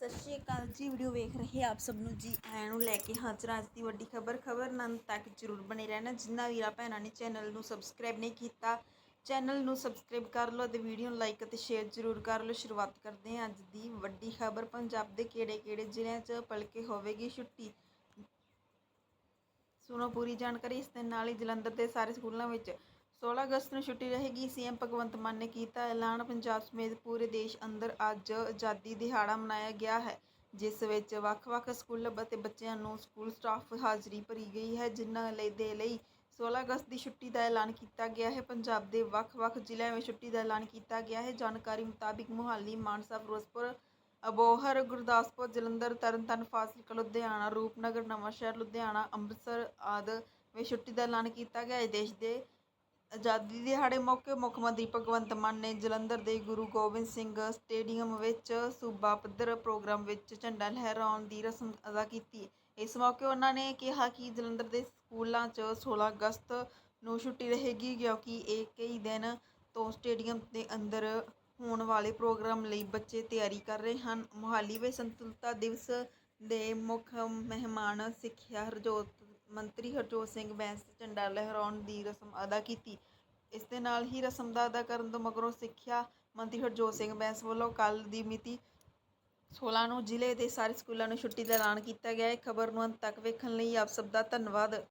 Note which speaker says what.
Speaker 1: ਸਤਿ ਸ਼੍ਰੀ ਅਕਾਲ ਜੀ, ਵੀਡੀਓ ਵੇਖ ਰਹੇ ਆਪ ਸਭ ਨੂੰ ਜੀ। ਆਇਆਂ ਨੂੰ ਲੈ ਕੇ ਹਾਜ਼ਰ ਅੱਜ ਦੀ ਵੱਡੀ ਖਬਰ। ਖਬਰ ਨੰਨ ਤੱਕ ਜਰੂਰ ਬਣੇ ਰਹਿਣਾ। ਜਿੰਨਾ ਵੀਰਾ ਭੈਣਾਂ ਨੇ ਚੈਨਲ ਨੂੰ ਸਬਸਕ੍ਰਾਈਬ ਨਹੀਂ ਕੀਤਾ, ਚੈਨਲ ਨੂੰ ਸਬਸਕ੍ਰਾਈਬ ਕਰ ਲਓ ਅਤੇ ਵੀਡੀਓ ਨੂੰ ਲਾਈਕ ਅਤੇ ਸ਼ੇਅਰ ਜਰੂਰ ਕਰ ਲਓ। ਸ਼ੁਰੂਆਤ ਕਰਦੇ ਹਾਂ ਅੱਜ ਦੀ ਵੱਡੀ ਖਬਰ। ਪੰਜਾਬ ਦੇ ਕਿਹੜੇ-ਕਿਹੜੇ ਜ਼ਿਲ੍ਹਿਆਂ 'ਚ ਪਲਕੇ ਹੋਵੇਗੀ ਛੁੱਟੀ? ਸੁਣੋ ਪੂਰੀ ਜਾਣਕਾਰੀ। ਇਸ ਦੇ ਨਾਲ ਹੀ ਜਲੰਧਰ ਦੇ ਸਾਰੇ ਸਕੂਲਾਂ ਵਿੱਚ 16 ਅਗਸਤ ਨੂੰ ਛੁੱਟੀ ਰਹੇਗੀ, ਸੀਐਮ ਭਗਵੰਤ ਮਾਨ ਨੇ ਕੀਤਾ ਐਲਾਨ। ਪੰਜਾਬ ਸਮੇਤ ਪੂਰੇ ਦੇਸ਼ ਅੰਦਰ ਅੱਜ ਆਜ਼ਾਦੀ ਦਿਹਾੜਾ ਮਨਾਇਆ ਗਿਆ ਹੈ, ਜਿਸ ਵਿੱਚ ਵੱਖ-ਵੱਖ ਸਕੂਲ ਅਤੇ ਬੱਚਿਆਂ ਨੂੰ ਸਕੂਲ ਸਟਾਫ ਹਾਜ਼ਰੀ ਭਰੀ ਗਈ ਹੈ, ਜਿਨ੍ਹਾਂ ਲਈ ਦੇ ਲਈ 16 ਅਗਸਤ ਦੀ ਛੁੱਟੀ ਦਾ ਐਲਾਨ ਕੀਤਾ ਗਿਆ ਹੈ। ਪੰਜਾਬ ਦੇ ਵੱਖ-ਵੱਖ ਜ਼ਿਲ੍ਹਿਆਂ ਵਿੱਚ ਛੁੱਟੀ ਦਾ ਐਲਾਨ ਕੀਤਾ ਗਿਆ ਹੈ। ਜਾਣਕਾਰੀ ਮੁਤਾਬਿਕ ਮੁਹਾਲੀ, ਮਾਨਸਾ, ਫਿਰੋਜ਼ਪੁਰ, ਅਬੋਹਰ, ਗੁਰਦਾਸਪੁਰ, ਜਲੰਧਰ, ਤਰਨਤਾਰਨ, ਫਾਜ਼ਿਲਕਾ, ਲੁਧਿਆਣਾ, ਰੂਪਨਗਰ, ਨਵਾਂਸ਼ਹਿਰ, ਲੁਧਿਆਣਾ, ਅੰਮ੍ਰਿਤਸਰ ਆਦਿ ਵਿੱਚ ਛੁੱਟੀ ਦਾ ਐਲਾਨ ਕੀਤਾ ਗਿਆ। ਹੈ ਦੇਸ਼ ਦੇ ਆਜ਼ਾਦੀ ਦਿਹਾੜੇ ਮੌਕੇ ਮੁੱਖ ਮੰਤਰੀ ਭਗਵੰਤ ਮਾਨ ਨੇ ਜਲੰਧਰ ਦੇ ਗੁਰੂ ਗੋਬਿੰਦ ਸਿੰਘ ਸਟੇਡੀਅਮ ਵਿੱਚ ਸੂਬਾ ਪੱਧਰ ਪ੍ਰੋਗਰਾਮ ਵਿੱਚ ਝੰਡਾ ਲਹਿਰਾਉਣ ਦੀ ਰਸਮ ਅਦਾ ਕੀਤੀ। ਇਸ ਮੌਕੇ ਉਹਨਾਂ ਨੇ ਕਿਹਾ ਕਿ ਜਲੰਧਰ ਦੇ ਸਕੂਲਾਂ 'ਚ 16 ਅਗਸਤ ਨੂੰ ਛੁੱਟੀ ਰਹੇਗੀ, ਕਿਉਂਕਿ ਇਹ ਕਈ ਦਿਨ ਤੋਂ ਸਟੇਡੀਅਮ ਦੇ ਅੰਦਰ ਹੋਣ ਵਾਲੇ ਪ੍ਰੋਗਰਾਮ ਲਈ ਬੱਚੇ ਤਿਆਰੀ ਕਰ ਰਹੇ ਹਨ। ਮੁਹਾਲੀ ਵਿੱਚ ਸੰਤੁਲਤਾ ਦਿਵਸ ਦੇ ਮੁੱਖ ਮਹਿਮਾਨ ਸਿੱਖਿਆ ਹਰਜੋਤ ਮੰਤਰੀ ਹਰਜੋਤ ਸਿੰਘ ਬੈਂਸ ਝੰਡਾ ਲਹਿਰਾਉਣ ਦੀ ਰਸਮ ਅਦਾ ਕੀਤੀ। ਇਸ ਦੇ ਨਾਲ ਹੀ ਰਸਮ ਦਾ ਅਦਾ ਕਰਨ ਤੋਂ ਮਗਰੋਂ ਸਿੱਖਿਆ ਮੰਤਰੀ ਹਰਜੋਤ ਸਿੰਘ ਬੈਂਸ ਵੱਲੋਂ ਕੱਲ ਦੀ ਮਿਤੀ 16 ਨੂੰ ਜ਼ਿਲ੍ਹੇ ਦੇ ਸਾਰੇ ਸਕੂਲਾਂ ਨੂੰ ਛੁੱਟੀ ਦਾ ਐਲਾਨ ਕੀਤਾ ਗਿਆ। ਹੈ ਖਬਰ ਨੂੰ ਅੰਤ ਤੱਕ ਵੇਖਣ ਲਈ ਆਪ ਸਭ ਦਾ ਧੰਨਵਾਦ।